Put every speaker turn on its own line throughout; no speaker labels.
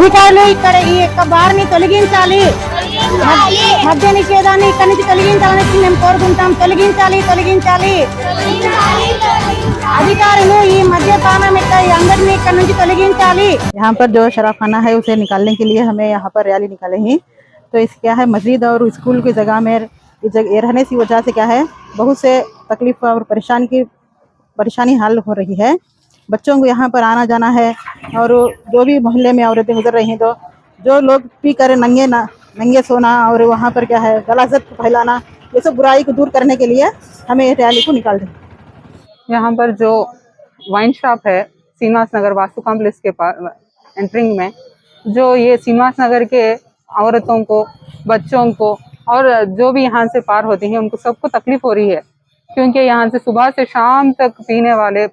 అధికారులు ఇక్కడ ఈ యొక్క బార్ని తొలగించాలి మద్య నిషేధాన్ని ఇక్కడి నుంచి తొలగించాలని మేము కోరుకుంటాం తొలగించాలి తొలగించాలి అధికారులు ఈ మద్యపానం ఇక్కడ ఈ అందరినీ ఇక్కడ నుంచి తొలగించాలి
यहाँ पर जो शराब खाना है उसे निकालने के लिए हमें यहाँ पर रैली निकाले हैं तो इस क्या है मस्जिद और स्कूल की जगह में ये जगह- ये रहने की वजह से क्या है बहुत से तकलीफ और परेशान की परेशानी हल हो रही है बच्चों को यहाँ पर आना जाना है और जो भी मोहल्ले में औरतें गुजर रही हैं तो जो लोग पी कर नंगे ना, नंगे सोना और वहाँ पर क्या है, गलाजत फैलाना, ये सब बुराई को दूर करने के लिए हमें ये रैली को निकाल दें।
यहाँ पर जो वाइन शॉप है श्रीनिवास नगर वास्तु कॉम्प्लेक्स के पास एंट्रिंग में, जो ये श्रीनिवास नगर के औरतों को, बच्चों को और जो भी यहाँ से पार होते हैं, उनको सबको तकलीफ़ हो रही है, क्योंकि यहाँ से सुबह से शाम तक पीने वाले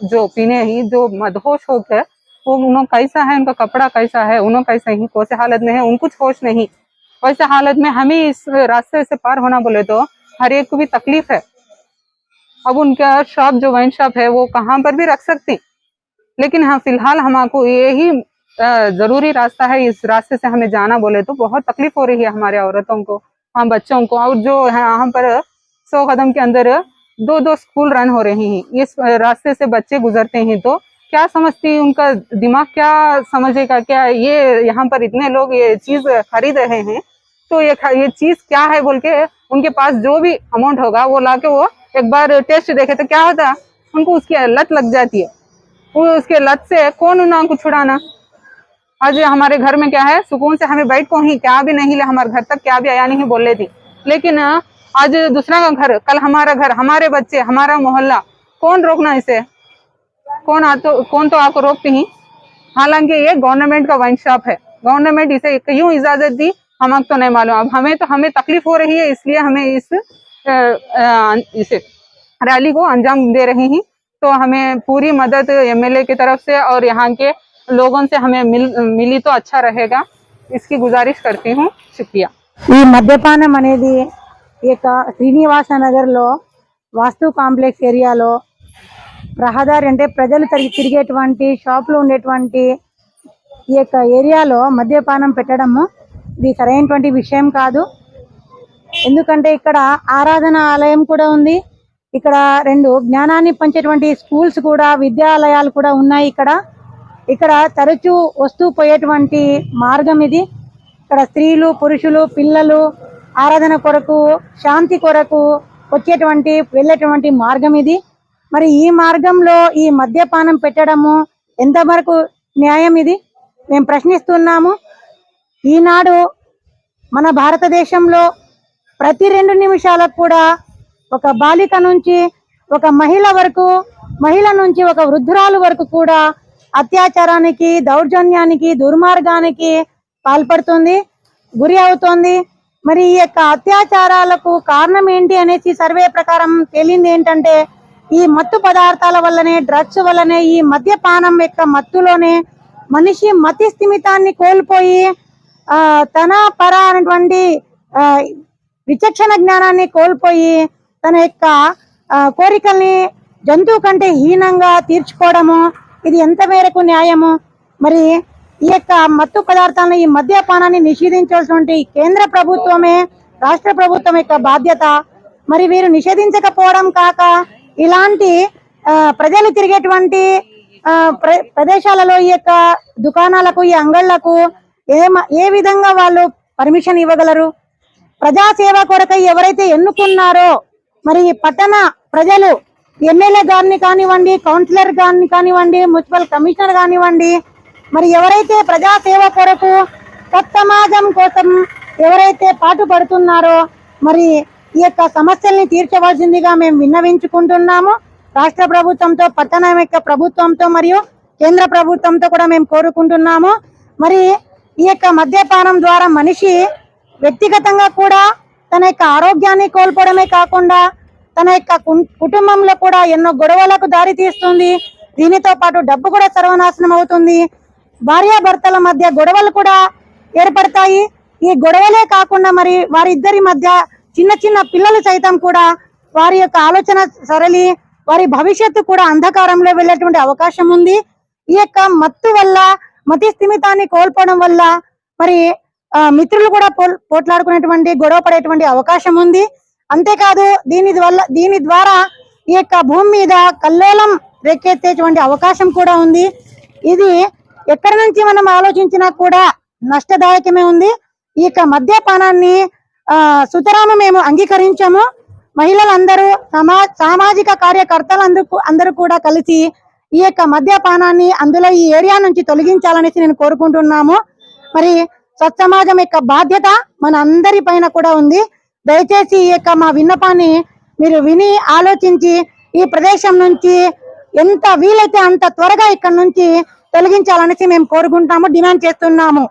जो पीने ही जो मदहोश होकर वो उन्हों कैसा है उनका कपड़ा कैसा है उन्हों कैसा ही कौन से हालत में है उनको होश नहीं। वैसे हालत में हमें इस रास्ते से पार होना बोले तो हर एक को भी तकलीफ़ है। अब उनका शॉप जो वाइन शॉप है वो कहाँ पर भी रख सकती। लेकिन हाँ फ़िलहाल हमको यही अ, ज़रूरी रास्ता है इस रास्ते से हमें जाना बोले तो बहुत तकलीफ़ हो रही है हमारे औरतों को हम बच्चों को। और जो है यहाँ पर सौ कदम के अंदर दो दो स्कूल रन हो रहे हैं। इस रास्ते से बच्चे गुजरते हैं तो क्या समझती उनका दिमाग? क्या समझेगा? क्या ये यहाँ पर इतने लोग ये चीज़ खरीद रहे हैं? तो ये ये चीज़ क्या है बोल के उनके पास जो भी अमाउंट होगा वो ला के वो एक बार टेस्ट देखे तो क्या होता? उनको उसकी लत लग जाती है। वो उसके लत से कौन उन्हें को छुड़ाना? आज हमारे घर में क्या है? सुकून से हमें बैठ को ही, क्या भी नहीं ले, हमारे घर तक क्या भी आया नहीं बोल थी लेकिन आज दूसरा का घर, कल हमारा घर, हमारे बच्चे, हमारा मोहल्ला, कौन रोकना इसे? कौन आ तो कौन तो आपको रोकते ही? हालाँकि ये गवर्नमेंट का वाइन शॉप है। गवर्नमेंट इसे क्यों इजाज़त दी? हमको तो नहीं मालूम। अब हमें तो हमें तकलीफ़ हो रही है, इसलिए हमें इस इसे रैली को अंजाम दे रही हैं। तो हमें पूरी मदद एमएलए की तरफ़ से और यहाँ के लोगों से हमें मिल, मिली तो अच्छा रहेगा। इसकी गुजारिश करती हूँ। शुक्रिया।
ये मद्यपान अने ఈ యొక్క శ్రీనివాస నగర్లో వాస్తు కాంప్లెక్స్ ఏరియాలో రహదారి అంటే ప్రజలు తిరిగి తిరిగేటువంటి షాపులు ఉండేటువంటి ఈ యొక్క ఏరియాలో మద్యపానం పెట్టడము ఇది సరైనటువంటి విషయం కాదు. ఎందుకంటే ఇక్కడ ఆరాధన ఆలయం కూడా ఉంది. ఇక్కడ రెండు జ్ఞానాన్ని పంచేటువంటి స్కూల్స్ కూడా విద్యాలయాలు కూడా ఉన్నాయి ఇక్కడ. ఇక్కడ తరచూ వస్తూ పోయేటువంటి మార్గం ఇది. ఇక్కడ స్త్రీలు పురుషులు పిల్లలు ఆరాధన కొరకు శాంతి కొరకు వచ్చేటువంటి వెళ్ళేటువంటి మార్గం ఇది. మరి ఈ మార్గంలో ఈ మద్యపానం పెట్టడము ఎంతవరకు న్యాయం ఇది? మేము ప్రశ్నిస్తున్నాము. ఈనాడు మన భారతదేశంలో ప్రతి రెండు నిమిషాలకు కూడా ఒక బాలిక నుంచి ఒక మహిళ వరకు మహిళ నుంచి ఒక వృద్ధురాలు వరకు కూడా అత్యాచారానికి దౌర్జన్యానికి దుర్మార్గానికి పాల్పడుతుంది గురి అవుతోంది. మరి ఈ యొక్క అత్యాచారాలకు కారణం ఏంటి అనేసి సర్వే ప్రకారం తేలింది ఏంటంటే ఈ మత్తు పదార్థాల వల్లనే డ్రగ్స్ వల్లనే ఈ మద్యపానం యొక్క మత్తులోనే మనిషి మతి స్థిమితాన్ని కోల్పోయి ఆ తన పర అనేటువంటి విచక్షణ జ్ఞానాన్ని కోల్పోయి తన యొక్క కోరికల్ని జంతువు కంటే హీనంగా తీర్చుకోవడము ఇది ఎంత మేరకు న్యాయము? మరి ఈ యొక్క మత్తు పదార్థాలను ఈ మద్యపానాన్ని నిషేధించాల్సినటువంటి కేంద్ర ప్రభుత్వమే రాష్ట్ర ప్రభుత్వం యొక్క బాధ్యత. మరి వీరు నిషేధించకపోవడం కాక ఇలాంటి ప్రజలు తిరిగేటువంటి ప్ర- ప్రదేశాలలో ఈ యొక్క దుకాణాలకు ఈ అంగళ్ళకు ఏ ఏ విధంగా వాళ్ళు పర్మిషన్ ఇవ్వగలరు? ప్రజాసేవ కొరకై ఎవరైతే ఎన్నుకున్నారో మరి పట్టణ ప్రజలు ఎమ్మెల్యే గారిని కానివ్వండి కౌన్సిలర్ గారిని కానివ్వండి మున్సిపల్ కమిషనర్ కానివ్వండి మరి ఎవరైతే ప్రజాసేవ కొరకు సమాజం కోసం ఎవరైతే పాటు పడుతున్నారో మరి ఈ యొక్క సమస్యల్ని తీర్చవలసిందిగా మేము విన్నవించుకుంటున్నాము. రాష్ట్ర ప్రభుత్వంతో పట్టణం యొక్క ప్రభుత్వంతో మరియు కేంద్ర ప్రభుత్వంతో కూడా మేము కోరుకుంటున్నాము. మరి ఈ యొక్క మద్యపానం ద్వారా మనిషి వ్యక్తిగతంగా కూడా తన యొక్క ఆరోగ్యాన్ని కోల్పోవడమే కాకుండా తన యొక్క కుం- కుటుంబంలో కూడా ఎన్నో గొడవలకు దారి తీస్తుంది దీనితో పాటు డబ్బు కూడా సర్వనాశనం అవుతుంది. భార్యాభర్తల మధ్య గొడవలు కూడా ఏర్పడతాయి. ఈ గొడవలే కాకుండా మరి వారిద్దరి మధ్య చిన్న చిన్న పిల్లలు సైతం కూడా వారి యొక్క ఆలోచన సరళి వారి భవిష్యత్తు కూడా అంధకారంలో వెళ్ళేటువంటి అవకాశం ఉంది. ఈ యొక్క మత్తు వల్ల మతి స్థిమితాన్ని కోల్పోవడం వల్ల మరి మిత్రులు కూడా పోట్లాడుకునేటువంటి గొడవ పడేటువంటి అవకాశం ఉంది. అంతేకాదు దీని వల్ల దీని ద్వారా ఈ యొక్క భూమి మీద కల్లోలం రేకెత్తేటువంటి అవకాశం కూడా ఉంది. ఇది ఎక్కడి నుంచి మనం ఆలోచించినా కూడా నష్టదాయకమే ఉంది. ఈ యొక్క మద్యపానాన్ని ఆ సుతరాము మేము అంగీకరించాము. మహిళలందరూ సమా సామాజిక కార్యకర్తలందరూ అందరూ కూడా కలిసి ఈ యొక్క మద్యపానాన్ని అందులో ఈ ఏరియా నుంచి తొలగించాలనేసి నేను కోరుకుంటున్నాము. మరి సమాజం యొక్క బాధ్యత మన అందరి పైన కూడా ఉంది. దయచేసి ఈ యొక్క మా విన్నపాన్ని మీరు విని ఆలోచించి ఈ ప్రదేశం నుంచి ఎంత వీలైతే అంత త్వరగా ఇక్కడ నుంచి తొలగించాలనేసి మేము కోరుకుంటాము డిమాండ్ చేస్తున్నాము.